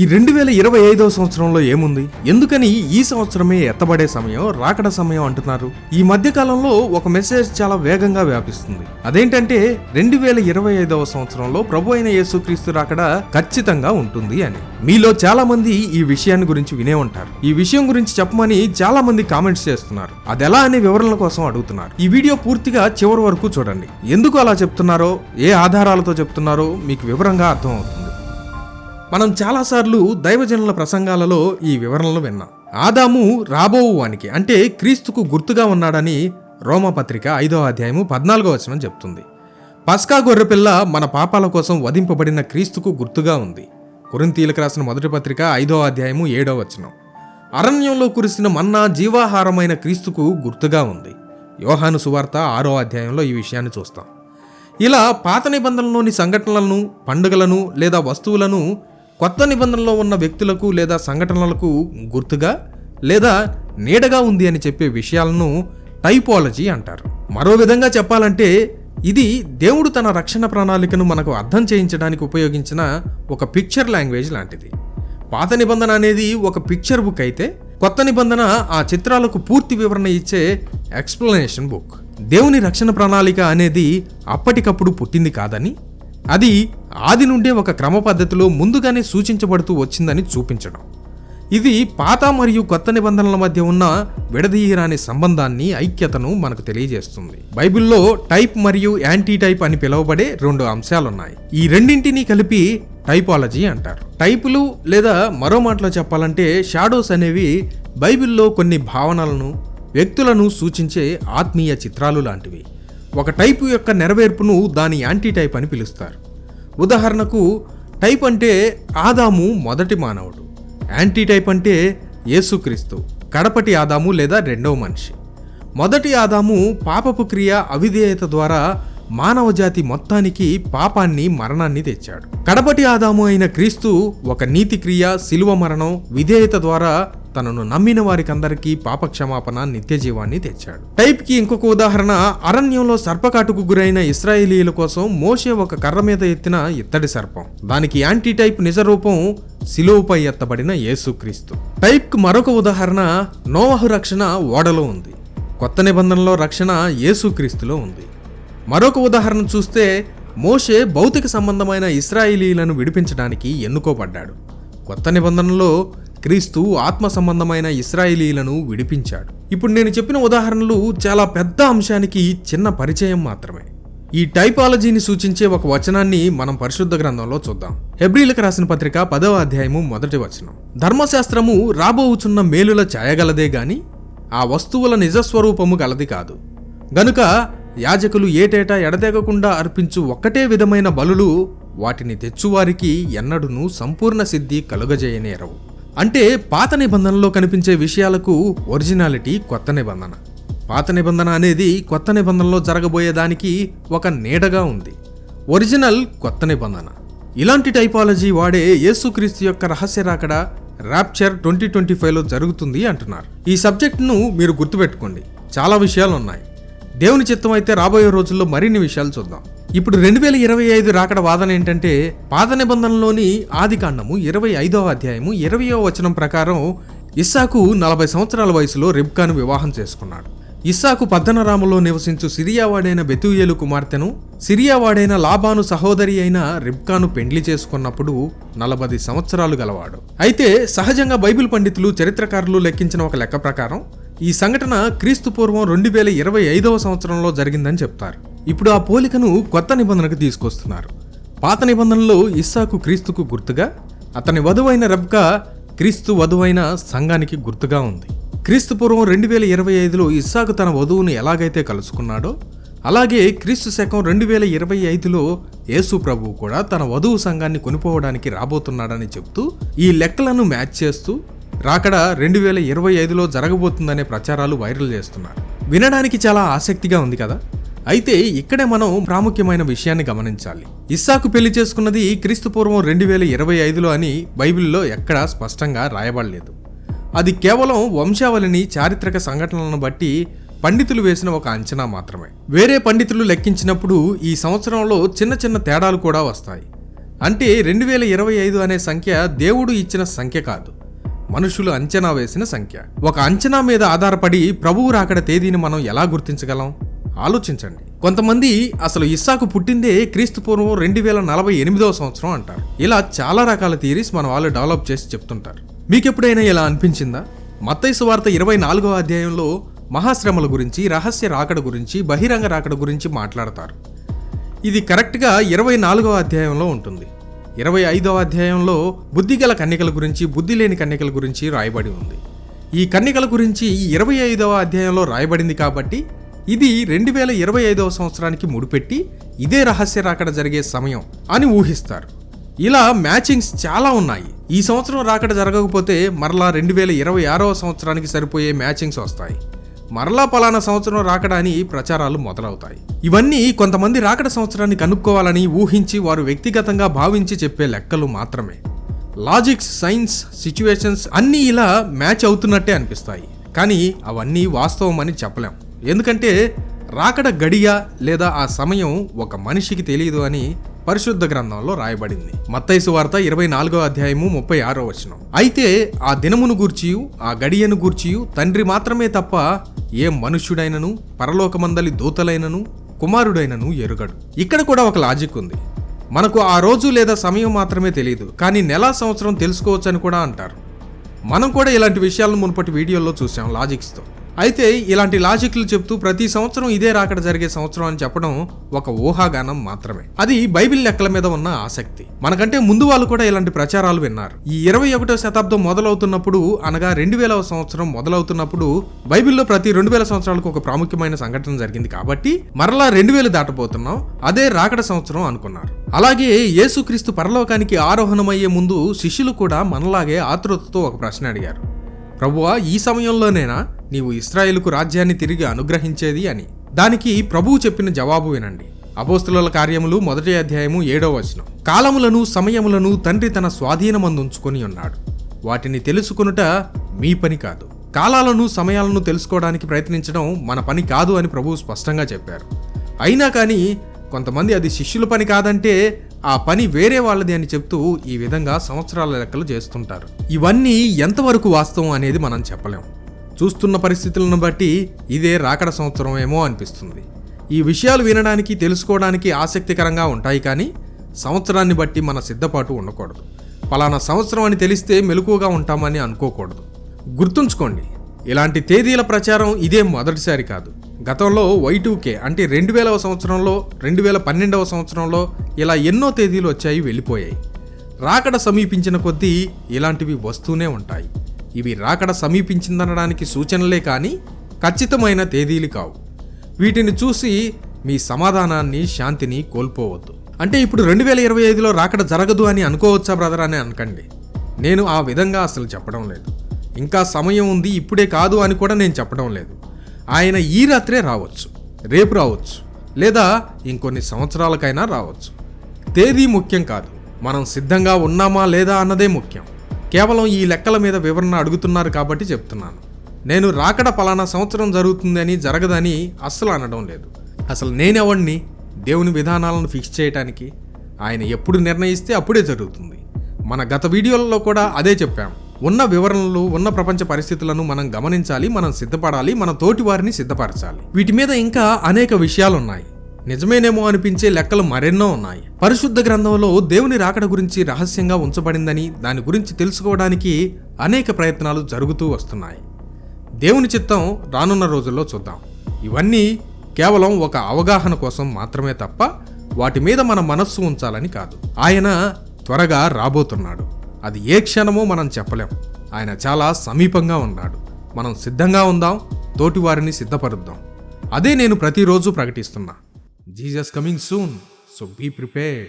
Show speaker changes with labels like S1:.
S1: ఈ రెండు వేల ఇరవై ఐదవ సంవత్సరంలో ఏముంది? ఎందుకని ఈ సంవత్సరమే ఎత్తబడే సమయం రాకడ సమయం అంటున్నారు. ఈ మధ్య కాలంలో ఒక మెసేజ్ చాలా వేగంగా వ్యాపిస్తుంది. అదేంటంటే రెండు వేల ఇరవై ఐదవ సంవత్సరంలో ప్రభు అయిన యేసుక్రీస్తు రాకడ ఖచ్చితంగా ఉంటుంది అని. మీలో చాలా మంది ఈ విషయాన్ని గురించి వినే ఉంటారు. ఈ విషయం గురించి చెప్పమని చాలా మంది కామెంట్స్ చేస్తున్నారు. అదెలా అనే వివరణల కోసం అడుగుతున్నారు. ఈ వీడియో పూర్తిగా చివరి వరకు చూడండి. ఎందుకు అలా చెప్తున్నారో ఏ ఆధారాలతో చెప్తున్నారో మీకు వివరంగా అర్థమవుతుంది. మనం చాలాసార్లు దైవజనుల ప్రసంగాలలో ఈ వివరణలు విన్నాం. ఆదాము రాబోవు వానికి అంటే క్రీస్తుకు గుర్తుగా ఉన్నాడని రోమపత్రిక ఐదో అధ్యాయము పద్నాలుగో వచనం చెప్తుంది. పస్కా గొర్రెపిల్ల మన పాపాల కోసం వధింపబడిన క్రీస్తుకు గుర్తుగా ఉంది. కురింతీలకు రాసిన మొదటి పత్రిక ఐదో అధ్యాయము ఏడో వచనం. అరణ్యంలో కురిసిన మన్నా జీవాహారమైన క్రీస్తుకు గుర్తుగా ఉంది. యోహాను సువార్త ఆరో అధ్యాయంలో ఈ విషయాన్ని చూస్తాం. ఇలా పాత నిబంధనలోని సంఘటనలను పండుగలను లేదా వస్తువులను కొత్త నిబంధనలో ఉన్న వ్యక్తులకు లేదా సంఘటనలకు గుర్తుగా లేదా నీడగా ఉంది అని చెప్పే విషయాలను టైపాలజీ అంటారు. మరో విధంగా చెప్పాలంటే ఇది దేవుడు తన రక్షణ ప్రణాళికను మనకు అర్థం చేయించడానికి ఉపయోగించిన ఒక పిక్చర్ లాంగ్వేజ్ లాంటిది. పాత నిబంధన అనేది ఒక పిక్చర్ బుక్ అయితే కొత్త నిబంధన ఆ చిత్రాలకు పూర్తి వివరణ ఇచ్చే ఎక్స్ప్లెనేషన్ బుక్. దేవుని రక్షణ ప్రణాళిక అనేది అప్పటికప్పుడు పుట్టింది కాదని అది ఆది నుండే ఒక క్రమ పద్ధతిలో ముందుగానే సూచించబడుతూ వచ్చిందని చూపించడం. ఇది పాత మరియు కొత్త నిబంధనల మధ్య ఉన్న విడదీయరాని సంబంధాన్ని ఐక్యతను మనకు తెలియజేస్తుంది. బైబిల్లో టైప్ మరియు యాంటీ టైప్ అని పిలువబడే రెండు అంశాలున్నాయి. ఈ రెండింటినీ కలిపి టైపాలజీ అంటారు. టైపులు లేదా మరో మాటలో చెప్పాలంటే షాడోస్ అనేవి బైబిల్లో కొన్ని భావనలను వ్యక్తులను సూచించే ఆత్మీయ చిత్రాలు లాంటివి. ఒక టైపు యొక్క నెరవేర్పును దాని యాంటీ టైప్ అని పిలుస్తారు. ఉదాహరణకు టైప్ అంటే ఆదాము మొదటి మానవుడు. యాంటీ టైప్ అంటే యేసుక్రీస్తు కడపటి ఆదాము లేదా రెండవ మనిషి. మొదటి ఆదాము పాపపు క్రియ అవిధేయత ద్వారా మానవ జాతి మొత్తానికి పాపాన్ని మరణాన్ని తెచ్చాడు. కడపటి ఆదాము అయిన క్రీస్తు ఒక నీతి క్రియ శిలువ మరణం విధేయత ద్వారా తనను నమ్మిన వారికందరికీ పాపక్షమాపణ నిత్య జీవాన్ని తెచ్చాడు. టైప్కి ఇంకొక ఉదాహరణ అరణ్యంలో సర్పకాటుకు గురైన ఇస్రాయేలీల కోసం మోషే ఒక కర్ర మీద ఎత్తిన ఇత్తడి సర్పం. దానికి యాంటీ టైప్ నిజ రూపం శిలువపై ఎత్తబడిన యేసుక్రీస్తు. టైప్కు మరొక ఉదాహరణ నోవహు రక్షణ ఓడలో ఉంది. కొత్త నిబంధనలో రక్షణ యేసుక్రీస్తులో ఉంది. మరొక ఉదాహరణ చూస్తే మోషే భౌతిక సంబంధమైన ఇస్రాయేలీలను విడిపించడానికి ఎన్నుకోబడ్డాడు. కొత్త నిబంధనలో క్రీస్తు ఆత్మ సంబంధమైన ఇస్రాయిలీలను విడిపించాడు. ఇప్పుడు నేను చెప్పిన ఉదాహరణలు చాలా పెద్ద అంశానికి చిన్న పరిచయం మాత్రమే. ఈ టైపాలజీని సూచించే ఒక వచనాన్ని మనం పరిశుద్ధ గ్రంథంలో చూద్దాం. హెబ్రిలకు రాసిన పత్రిక పదవ అధ్యాయము మొదటి వచనం. ధర్మశాస్త్రము రాబోవుచున్న మేలుల ఛాయగలదే గాని ఆ వస్తువుల నిజస్వరూపము గలది కాదు. గనుక యాజకులు ఏటేటా ఎడతెగకుండా అర్పించు ఒక్కటే విధమైన బలులు వాటిని తెచ్చువారికి ఎన్నడును సంపూర్ణ సిద్ధి కలుగజేయనేరవు. అంటే పాత నిబంధనలో కనిపించే విషయాలకు ఒరిజినాలిటీ కొత్త నిబంధన. పాత నిబంధన అనేది కొత్త నిబంధనలో జరగబోయేదానికి ఒక నీడగా ఉంది. ఒరిజినల్ కొత్త నిబంధన. ఇలాంటి టైపాలజీ వాడే యేసుక్రీస్తు యొక్క రహస్య రాకడ ర్యాప్చర్ ట్వంటీ ట్వంటీ ఫైవ్లో జరుగుతుంది అంటున్నారు. ఈ సబ్జెక్ట్ను మీరు గుర్తుపెట్టుకోండి. చాలా విషయాలు ఉన్నాయి దేవుని చిత్తం అయితే రాబోయే రోజుల్లో మరిన్ని విషయాలు చూద్దాం. ఇప్పుడు రెండు వేల ఇరవై ఐదు రాకడ వాదన ఏంటంటే పాత నిబంధనలోని ఆది కాండము ఇరవై ఐదవ అధ్యాయము ఇరవయో వచనం ప్రకారం ఇస్సాకు నలభై సంవత్సరాల వయసులో రిబ్కాను వివాహం చేసుకున్నాడు. ఇస్సాకు పద్దనరాములో నివసించు సిరియావాడైన బెతుయేలు కుమార్తెను సిరియావాడైన లాబాను సహోదరి అయిన రిబ్కాను పెండ్లి చేసుకున్నప్పుడు నలభై సంవత్సరాలు గలవాడు. అయితే సహజంగా బైబిల్ పండితులు చరిత్రకారులు లెక్కించిన ఒక లెక్క ప్రకారం ఈ సంఘటన క్రీస్తు పూర్వం రెండు వేల ఇరవై ఐదవ సంవత్సరంలో జరిగిందని చెప్తారు. ఇప్పుడు ఆ పోలికను కొత్త నిబంధనకు తీసుకొస్తున్నారు. పాత నిబంధనలో ఇస్సాకు క్రీస్తుకు గుర్తుగా అతని వధువైన రబ్కా క్రీస్తు వధువైన సంఘానికి గుర్తుగా ఉంది. క్రీస్తు పూర్వం రెండు వేల ఇరవై ఐదులో ఇస్సాకు తన వధువును ఎలాగైతే కలుసుకున్నాడో అలాగే క్రీస్తు శకం రెండు వేల ఇరవై ఐదులో యేసు ప్రభువు కూడా తన వధువు సంఘాన్ని కొనిపోవడానికి రాబోతున్నాడని చెప్తూ ఈ లెక్కలను మ్యాచ్ చేస్తూ రాకడ రెండు వేల ఇరవై ఐదులో జరగబోతుందనే ప్రచారాలు వైరల్ చేస్తున్నారు. వినడానికి చాలా ఆసక్తిగా ఉంది కదా? అయితే ఇక్కడే మనం ప్రాముఖ్యమైన విషయాన్ని గమనించాలి. ఇస్సాకు పెళ్ళి చేసుకున్నది క్రీస్తుపూర్వం రెండు వేల ఇరవై ఐదులో అని బైబిల్లో ఎక్కడా స్పష్టంగా రాయబడలేదు. అది కేవలం వంశావళిని చారిత్రక సంఘటనలను బట్టి పండితులు వేసిన ఒక అంచనా మాత్రమే. వేరే పండితులు లెక్కించినప్పుడు ఈ సంవత్సరంలో చిన్న చిన్న తేడాలు కూడా వస్తాయి. అంటే రెండు వేల ఇరవై ఐదు అనే సంఖ్య దేవుడు ఇచ్చిన సంఖ్య కాదు. మనుషులు అంచనా వేసిన సంఖ్య. ఒక అంచనా మీద ఆధారపడి ప్రభువు రాకడ తేదీని మనం ఎలా గుర్తించగలం? ఆలోచించండి. కొంతమంది అసలు ఇస్సాకు పుట్టిందే క్రీస్తు పూర్వం రెండు వేల నలభై ఎనిమిదవ సంవత్సరం అంటారు. ఇలా చాలా రకాల థియరీస్ మన వాళ్ళు డెవలప్ చేసి చెప్తుంటారు. మీకెప్పుడైనా ఇలా అనిపించిందా? మత్తైసు వార్త ఇరవై నాలుగవ అధ్యాయంలో మహాశ్రమల గురించి రహస్య రాకడ గురించి బహిరంగ రాకడ గురించి మాట్లాడతారు. ఇది కరెక్ట్గా ఇరవై నాలుగవ అధ్యాయంలో ఉంటుంది. ఇరవై ఐదవ అధ్యాయంలో బుద్ధిగల కన్యకల గురించి బుద్ధి లేని కన్యకల గురించి రాయబడి ఉంది. ఈ కన్యకల గురించి ఈ ఇరవై ఐదవ అధ్యాయంలో రాయబడింది కాబట్టి ఇది రెండు వేల ఇరవై ఐదవ సంవత్సరానికి ముడిపెట్టి ఇదే రహస్య రాకడ జరిగే సమయం అని ఊహిస్తారు. ఇలా మ్యాచింగ్స్ చాలా ఉన్నాయి. ఈ సంవత్సరం రాకడ జరగకపోతే మరలా రెండు వేల ఇరవై ఆరవ సంవత్సరానికి సరిపోయే మ్యాచింగ్స్ వస్తాయి. మరలా పలానా సంవత్సరం రాకడ అని ప్రచారాలు మొదలవుతాయి. ఇవన్నీ కొంతమంది రాకడ సంవత్సరాన్ని కనుక్కోవాలని ఊహించి వారు వ్యక్తిగతంగా భావించి చెప్పే లెక్కలు మాత్రమే. లాజిక్స్ సైన్స్ సిచ్యువేషన్స్ అన్నీ ఇలా మ్యాచ్ అవుతున్నట్టే అనిపిస్తాయి. కానీ అవన్నీ వాస్తవం అని చెప్పలేం. ఎందుకంటే రాకడ గడియ లేదా ఆ సమయం ఒక మనిషికి తెలియదు అని పరిశుద్ధ గ్రంథంలో రాయబడింది. మత్తైసు వార్త ఇరవై నాలుగో అధ్యాయము ముప్పై ఆరో వచనం. అయితే ఆ దినమును గూర్చియు ఆ గడియను గూర్చియు తండ్రి మాత్రమే తప్ప ఏ మనుష్యుడైనను పరలోకమందలి దూతలైనను కుమారుడైనను ఎరుగడు. ఇక్కడ కూడా ఒక లాజిక్ ఉంది. మనకు ఆ రోజు లేదా సమయం మాత్రమే తెలియదు కానీ నెల సంవత్సరం తెలుసుకోవచ్చు అని కూడా అంటారు. మనం కూడా ఇలాంటి విషయాలను మునుపటి వీడియోలో చూసాం లాజిక్స్తో. అయితే ఇలాంటి లాజిక్లు చెప్తూ ప్రతి సంవత్సరం ఇదే రాకడ జరిగే సంవత్సరం అని చెప్పడం ఒక ఊహాగానం మాత్రమే. అది బైబిల్ లెక్కల మీద ఉన్న ఆసక్తి. మనకంటే ముందు వాళ్ళు కూడా ఇలాంటి ప్రచారాలు విన్నారు. ఈ ఇరవై ఒకటో శతాబ్దం మొదలవుతున్నప్పుడు అనగా రెండు వేల సంవత్సరం మొదలవుతున్నప్పుడు బైబిల్లో ప్రతి రెండు వేల సంవత్సరాలకు ఒక ప్రాముఖ్యమైన సంఘటన జరిగింది కాబట్టి మరలా రెండు వేలు దాటబోతున్నాం. అదే రాకడ సంవత్సరం అనుకున్నారు. అలాగే యేసుక్రీస్తు పరలోకానికి ఆరోహణమయ్యే ముందు శిష్యులు కూడా మనలాగే ఆతృతతో ఒక ప్రశ్న అడిగారు. ప్రభువా ఈ సమయంలోనేనా నీవు ఇస్రాయేలుకు రాజ్యాన్ని తిరిగి అనుగ్రహించేది అని? దానికి ప్రభువు చెప్పిన జవాబు వినండి. అపోస్తుల కార్యములు మొదటి అధ్యాయము ఏడవ వచనం. కాలములను సమయములను తండ్రి తన స్వాధీనమందుంచుకొని ఉన్నాడు. వాటిని తెలుసుకొనుట మీ పని కాదు. కాలాలను సమయాలను తెలుసుకోవడానికి ప్రయత్నించడం మన పని కాదు అని ప్రభువు స్పష్టంగా చెప్పారు. అయినా కానీ కొంతమంది అది శిష్యుల పని కాదంటే ఆ పని వేరే వాళ్ళది అని చెప్తూ ఈ విధంగా సంవత్సరాల లెక్కలు చేస్తుంటారు. ఇవన్నీ ఎంతవరకు వాస్తవం అనేది మనం చెప్పలేం. చూస్తున్న పరిస్థితులను బట్టి ఇదే రాకడ సంవత్సరం ఏమో అనిపిస్తుంది. ఈ విషయాలు వినడానికి తెలుసుకోవడానికి ఆసక్తికరంగా ఉంటాయి కానీ సంవత్సరాన్ని బట్టి మన సిద్ధపాటు ఉండకూడదు. పలానా సంవత్సరం అని తెలిస్తే మెలకువగా ఉంటామని అనుకోకూడదు. గుర్తుంచుకోండి ఇలాంటి తేదీల ప్రచారం ఇదే మొదటిసారి కాదు. గతంలో వైటూకే అంటే రెండు వేలవ సంవత్సరంలో రెండు వేల పన్నెండవ సంవత్సరంలో ఇలా ఎన్నో తేదీలు వచ్చాయి వెళ్ళిపోయాయి. రాకడ సమీపించిన కొద్దీ ఇలాంటివి వస్తూనే ఉంటాయి. ఇవి రాకడ సమీపించిందనడానికి సూచనలే కానీ ఖచ్చితమైన తేదీలు కావు. వీటిని చూసి మీ సమాధానాన్ని శాంతిని కోల్పోవద్దు. అంటే ఇప్పుడు రెండు వేల ఇరవై ఐదులో రాకడ జరగదు అని అనుకోవచ్చా బ్రదర్ అని అనకండి. నేను ఆ విధంగా అసలు చెప్పడం లేదు. ఇంకా సమయం ఉంది ఇప్పుడే కాదు అని కూడా నేను చెప్పడం లేదు. ఆయన ఈ రాత్రే రావచ్చు రేపు రావచ్చు లేదా ఇంకొన్ని సంవత్సరాలకైనా రావచ్చు. తేదీ ముఖ్యం కాదు. మనం సిద్ధంగా ఉన్నామా లేదా అన్నదే ముఖ్యం. కేవలం ఈ లెక్కల మీద వివరణ అడుగుతున్నారు కాబట్టి చెప్తున్నాను. నేను రాకడ పలానా సంవత్సరం జరుగుతుందని జరగదని అస్సలు అనడం లేదు. అసలు నేనెవడిని దేవుని విధానాలను ఫిక్స్ చేయటానికి ఆయన ఎప్పుడు నిర్ణయిస్తే అప్పుడే జరుగుతుంది. మన గత వీడియోలలో కూడా అదే చెప్పాము ఉన్న వివరణలు ఉన్న ప్రపంచ పరిస్థితులను మనం గమనించాలి మనం సిద్ధపడాలి మన తోటి వారిని సిద్ధపరచాలి. వీటి మీద ఇంకా అనేక విషయాలున్నాయి. నిజమేనేమో అనిపించే లెక్కలు మరెన్నో ఉన్నాయి. పరిశుద్ధ గ్రంథంలో దేవుని రాకడ గురించి రహస్యంగా ఉంచబడిందని దాని గురించి తెలుసుకోవడానికి అనేక ప్రయత్నాలు జరుగుతూ వస్తున్నాయి. దేవుని చిత్తం రానున్న రోజుల్లో చూద్దాం. ఇవన్నీ కేవలం ఒక అవగాహన కోసం మాత్రమే తప్ప వాటి మీద మన మనస్సు ఉంచాలని కాదు. ఆయన త్వరగా రాబోతున్నాడు. అది ఏ క్షణమో మనం చెప్పలేం. ఆయన చాలా సమీపంగా ఉన్నాడు. మనం సిద్ధంగా ఉందాం తోటి వారిని సిద్ధపరుద్దాం. అదే నేను ప్రతిరోజు ప్రకటిస్తున్నా. Jesus coming soon so be prepared.